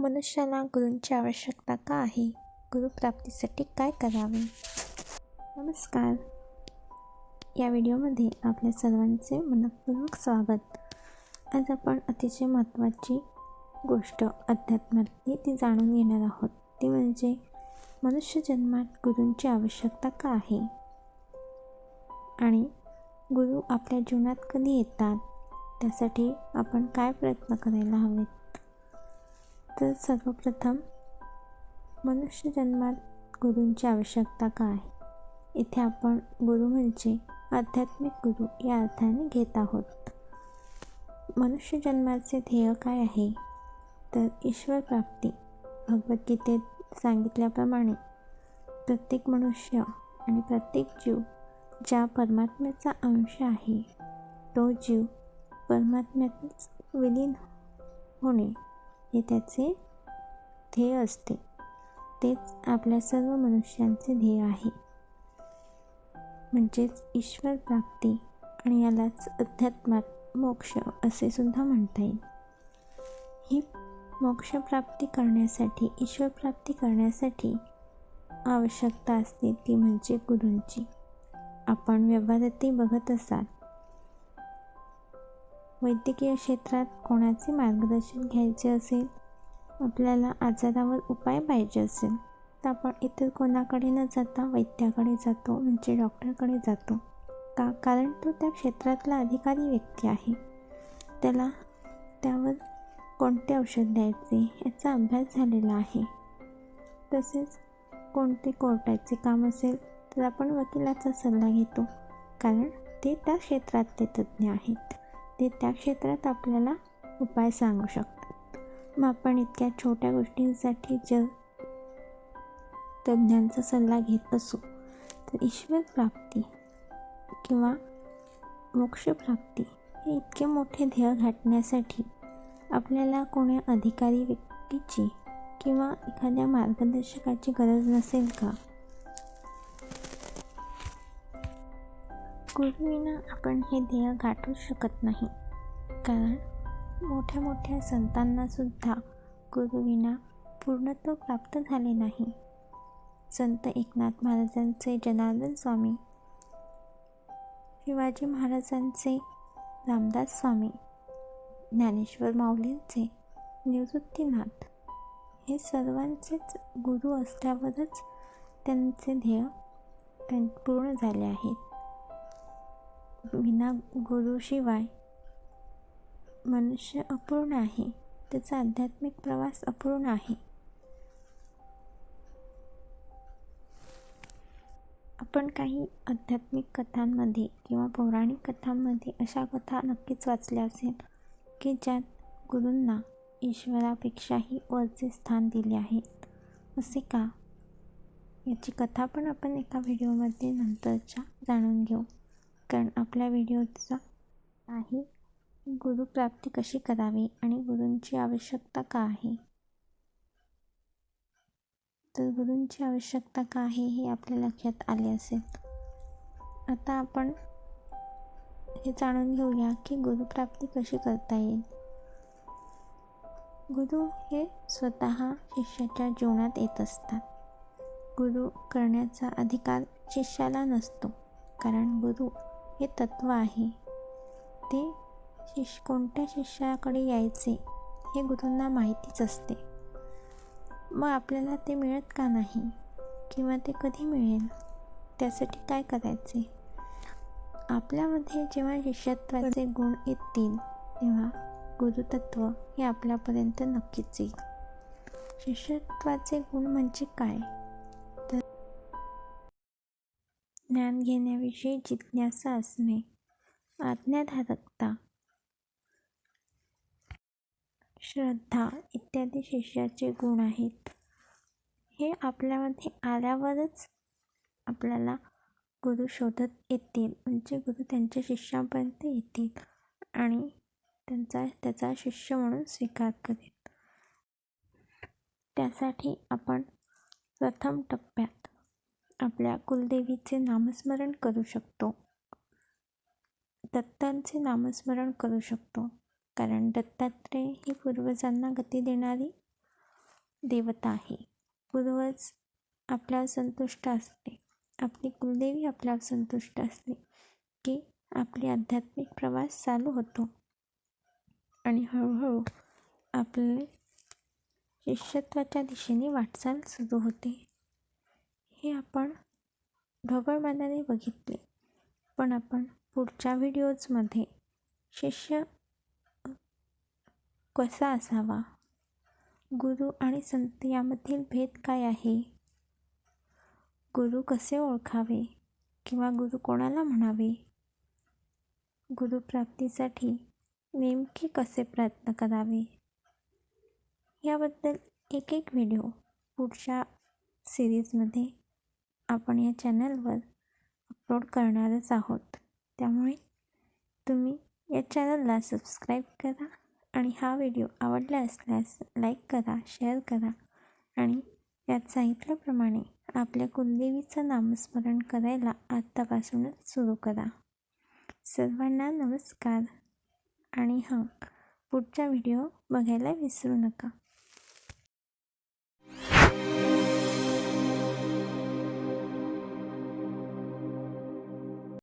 मनुष्याला गुरूंची आवश्यकता का आहे? गुरुप्राप्तीसाठी काय करावे? नमस्कार. या व्हिडिओमध्ये आपल्या सर्वांचे मनपूर्वक स्वागत. आज आपण अतिशय महत्त्वाची गोष्ट अध्यात्मातली ती जाणून घेणार आहोत. ती म्हणजे मनुष्य जन्मात गुरूंची आवश्यकता का आहे? आणि गुरु आपल्या जीवनात कधी येतात? त्यासाठी आपण काय प्रयत्न करायला हवेत? तर सर्वप्रथम मनुष्य जन्मात गुरूंची आवश्यकता का आहे इथे आपण गुरु म्हणजे आध्यात्मिक गुरु या अर्थाने घेत आहोत. मनुष्य जन्माचे ध्येय काय आहे? तर ईश्वर प्राप्ती. भगवद्गीतेत सांगितल्याप्रमाणे प्रत्येक मनुष्य आणि प्रत्येक जीव ज्या परमात्म्याचा अंश आहे तो जीव परमात्म्यातच विलीन होणे हे त्याचे ध्येय असते. तेच आपल्या सर्व मनुष्यांचे ध्येय आहे. म्हणजेच ईश्वर प्राप्ती आणि यालाच अध्यात्मात मोक्ष असे सुद्धा म्हणता येईल. ही मोक्षप्राप्ती करण्यासाठी ईश्वर प्राप्ती करण्यासाठी आवश्यकता असते ती म्हणजे गुरूंची. आपण व्यवहारातही बघत असाल वैद्यकीय क्षेत्रात कोणाचे मार्गदर्शन घ्यायचे असेल? आपल्याला आजारावर उपाय पाहिजे असेल तर आपण इतर कोणाकडे न जाता वैद्याकडे जातो म्हणजे डॉक्टरकडे जातो. का? कारण तो त्या क्षेत्रातला अधिकारी व्यक्ती आहे. त्याला त्यावर कोणते औषध द्यायचे याचा अभ्यास झालेला आहे. तसेच कोणते कोर्टाचे काम असेल तर आपण वकिलाचा सल्ला घेतो. कारण ते त्या क्षेत्रातले तज्ज्ञ आहेत. ते त्या क्षेत्रात आपल्याला उपाय सांगू शकतात. मग आपण इतक्या छोट्या गोष्टींसाठी ज तज्ज्ञांचा सल्ला घेत असू तर ईश्वर प्राप्ती किंवा मोक्षप्राप्ती हे इतके मोठे ध्येय गाठण्यासाठी आपल्याला कोण्या अधिकारी व्यक्तीची किंवा एखाद्या मार्गदर्शकाची गरज नसेल का? गुरुविना आपण हे ध्येय गाठू शकत नाही. कारण मोठ्या मोठ्या संतांनासुद्धा गुरुविना पूर्णत्व प्राप्त झाले नाही. संत एकनाथ महाराजांचे जनार्दन स्वामी शिवाजी महाराजांचे रामदास स्वामी ज्ञानेश्वर माऊलींचे निवृत्तीनाथ हे सर्वांचेच गुरु असल्यावरच त्यांचे ध्येय पूर्ण झाले आहेत. विना गुरुशिवाय मनुष्य अपूर्ण आहे. त्याचा आध्यात्मिक प्रवास अपूर्ण आहे. आपण काही आध्यात्मिक कथांमध्ये किंवा पौराणिक कथांमध्ये अशा कथा नक्कीच वाचल्या असेल की ज्यात गुरूंना ईश्वरापेक्षाही वरचे स्थान दिले आहे. असे का? याची कथा पण आपण एका व्हिडिओमध्ये नंतरच्या जाणून घेऊ. कारण आपल्या व्हिडिओचा आहे. गुरुप्राप्ती कशी करावी आणि गुरूंची आवश्यकता का आहे? तर गुरूंची आवश्यकता का आहे हे आपल्या लक्षात आले असेल. आता आपण हे जाणून घेऊया की गुरुप्राप्ती कशी करता येईल. गुरु हे स्वतः शिष्याच्या जीवनात येत असतात. गुरु करण्याचा अधिकार शिष्याला नसतो कारण गुरु हे तत्त्व आहे. ते शिष्य कोणत्या शिष्याकडे यायचे हे गुरूंना माहितीच असते. मग आपल्याला ते मिळत का नाही? किंवा ते कधी मिळेल? त्यासाठी काय करायचे? आपल्यामध्ये जेव्हा शिष्यत्वाचे गुण येतील तेव्हा गुरुतत्व हे आपल्यापर्यंत नक्कीच येईल. शिष्यत्वाचे गुण म्हणजे काय? ज्ञान घेण्याविषयी जिज्ञासा असणे. आज्ञाधारकता श्रद्धा इत्यादी शिष्याचे गुण आहेत. हे आपल्यामध्ये आल्यावरच आपल्याला गुरु शोधत येतील. म्हणजे गुरु त्यांच्या शिष्यापर्यंत येतील आणि त्यांचा त्याचा शिष्य म्हणून स्वीकार करेल. त्यासाठी आपण प्रथम टप्प्यात आपल्या कुलदेवीचे नामस्मरण करू शकतो. दत्तांचे नामस्मरण करू शकतो. कारण दत्तात्रेय ही पूर्वजांना गती देणारी देवता आहे. पूर्वज आपल्यावर संतुष्ट असते. आपली कुलदेवी आपल्यावर संतुष्ट असते की आपली आध्यात्मिक प्रवास चालू होतो. आणि हळूहळू आपले शिष्यत्वाच्या दिशेने वाटचाल सुरू होते. हे आपण ढोबळमानाने बघितले. पण आपण पुढच्या व्हिडिओजमध्ये शिष्य कसा असावा? गुरु आणि संत यामधील भेद काय आहे? गुरु कसे ओळखावे किंवा गुरु कोणाला म्हणावे? गुरुप्राप्तीसाठी नेमके कसे प्रयत्न करावे? याबद्दल एक एक व्हिडिओ पुढच्या सिरीजमध्ये आपण या चॅनलवर अपलोड करणारच आहोत. त्यामुळे तुम्ही या चॅनलला सबस्क्राईब करा आणि हा व्हिडिओ आवडला असल्यास लाईक करा शेअर करा आणि यात सांगितल्याप्रमाणे आपल्या कुलदेवीचं नामस्मरण करायला आत्तापासूनच सुरू करा. सर्वांना नमस्कार आणि हां पुढचा व्हिडिओ बघायला विसरू नका.